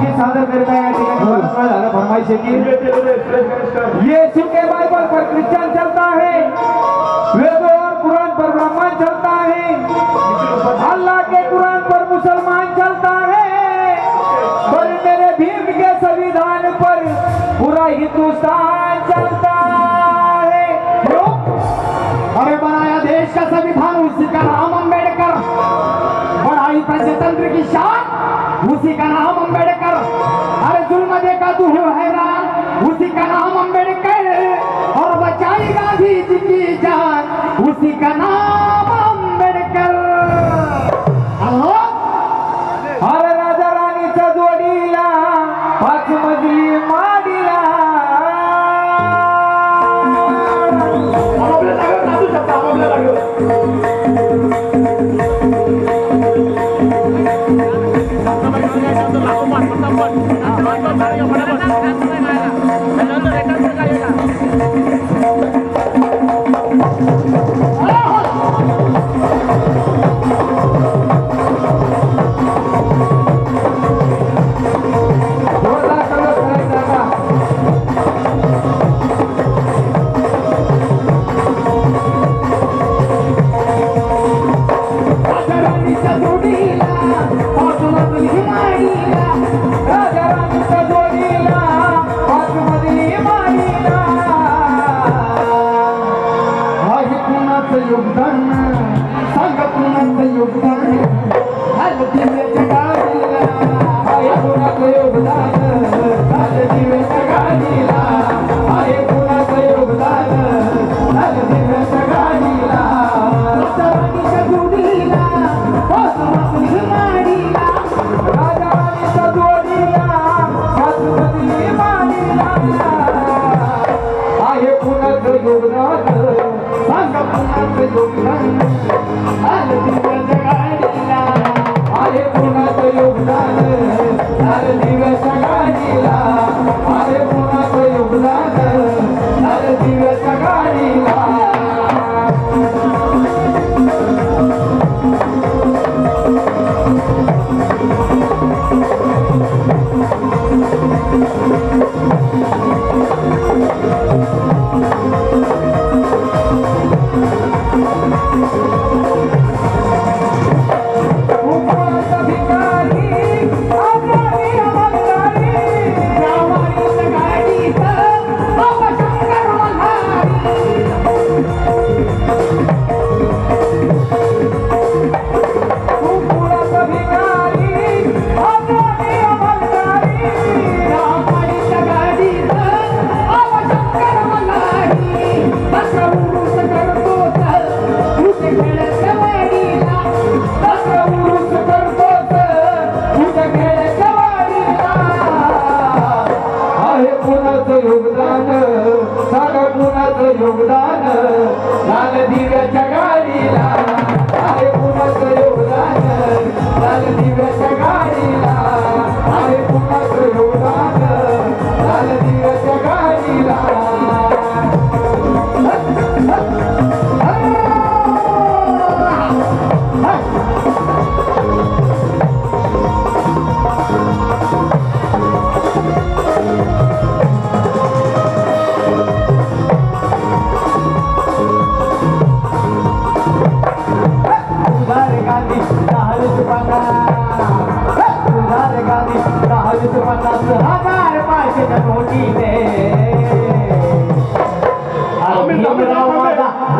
गीत सादर करीत या वेळ झालं फरमाईश की यीशु के बाइबल पर क्रिश्चियन चलता है। वेदों और कुरान पर ब्राह्मण चलता है। अल्लाह के कुरान पर मुसलमान चलता है। पर मेरे भीम के संविधान पर पूरा हिंदुस्तान चलता है? अरे बनाया देश का संविधान, उसी का नाम अंबेडकर बढ़ाई प्रजातंत्र की शान, उसी का नाम अंबेडकर गांधी जी की जान उसी का नाम अम्बेडकर हर राजा राणीच्या जोडीला पाच मजली माडीला आपल्या जागेवर आपल्याला शकता योगदान सांग कुणाचं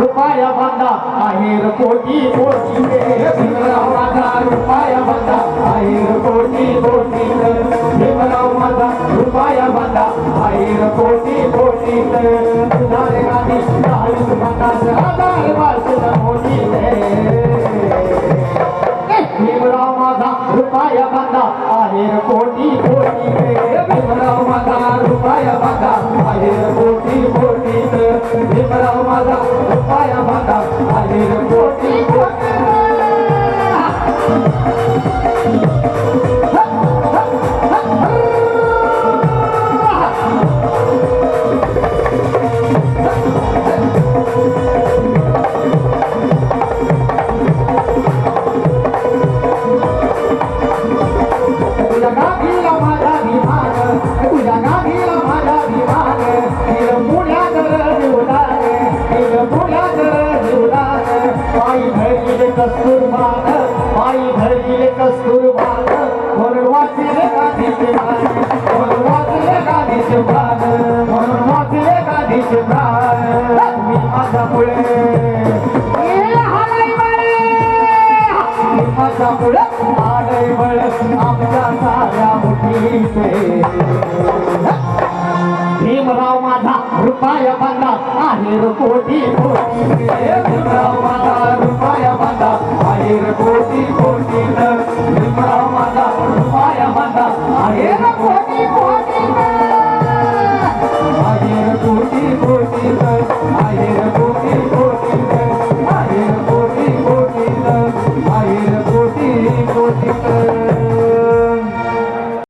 रुपया बांधा आहेर कोटी कोटी भीमराव माझा रुपया बांधा आहेर कोटी कोटी भीमराव माझा रुपया बांधा आहेर कोटी कोटी उधार गांधी दहावीस पन्नास हज़ार पाचशे नोटीने भीमराव माझा रुपया बांधा आहेर कोटी un.